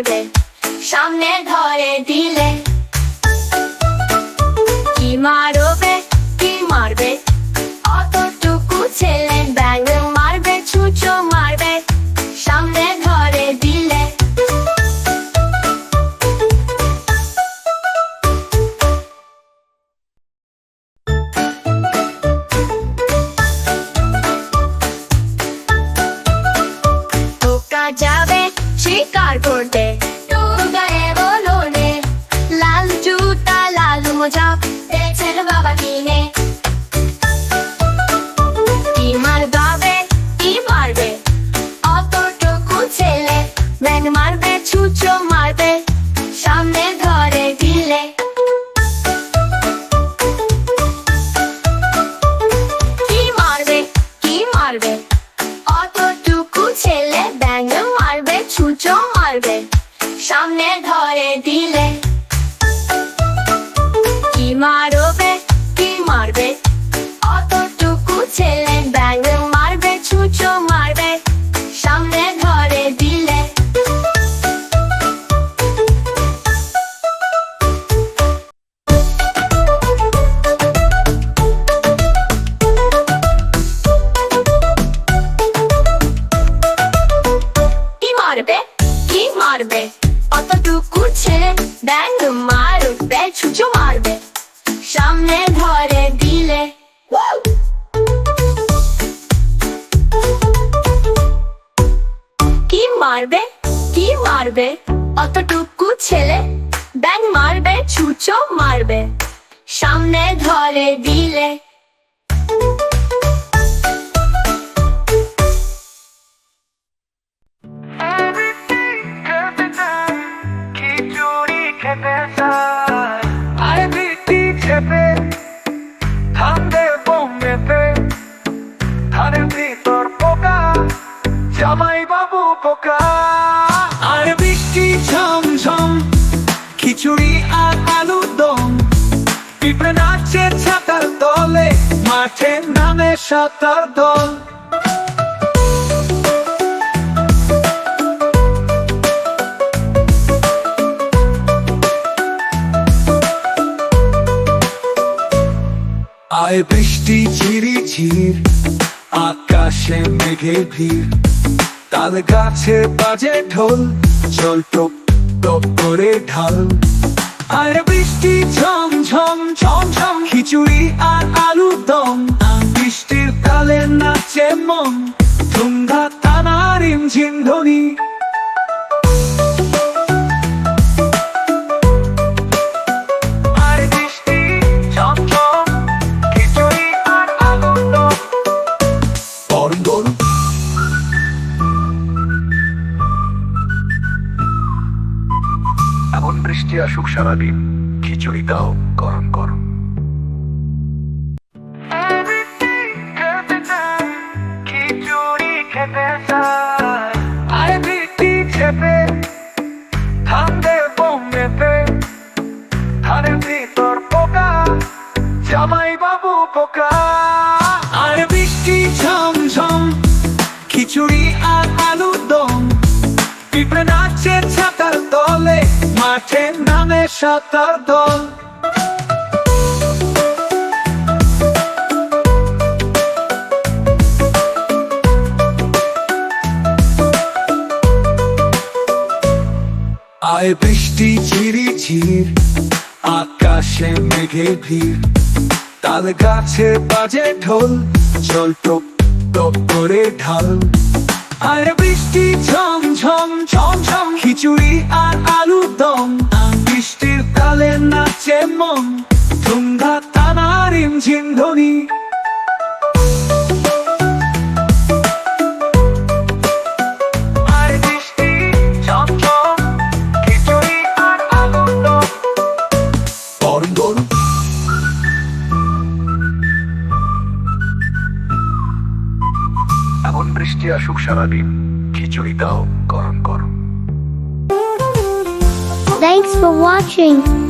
মারবে সামনে ধরে দিলে মোজা পেয়েছেন বাবা কিনে কি মারবে কি মারবে অতটুকু ছেলে ব্যাং মারবে ছুঁচো মারবে ছেলে ব্যাঙ মারবে ছুঁচো মারবে। সামনে ধরে দিলে। কি মারবে? কি মারবে? অতটুকু ছেলে, ব্যাঙ মারবে, ছুঁচো মারবে। সামনে ধরে দিলে। পোকা আর বৃষ্টি ঝমঝম খিচুড়ি আর আলু দম। পিঁপড়ে নাচে ছাতার দলে মাঠে নামে সাঁতার দল। আয় বৃষ্টি ঝিরি ঝির আকাশে মেঘে ভিড়। তাল গাছে বাজে ঢোল, জল টপ টপ করে ঢাল। আর বৃষ্টি ঝম ঝম ঝম ঝম, খিচুড়ি আর আলু দম। বৃষ্টির তালে নাচে মন। বৃষ্টি আসুক সারাদিন। খিচুড়ি দাও গরম গরম। খেতে ধানের ভিতর পোকা জামাই বাবু পোকা। আর বৃষ্টি ঝমঝম খিচুড়ি আর আলু দম। পিঁপড়ে নাচে সাঁতার দল। আয় বৃষ্টি ঝিরি ঝির, আকাশে মেঘে ভিড়। তাল গাছে বাজে ঢোল, জল টপ টপ করে ঢাল। আর বৃষ্টি ঝম গরম গরম এমন বৃষ্টি আসুক সারাদিন খিচুড়ি দাও গরম গরম Thanks for watching.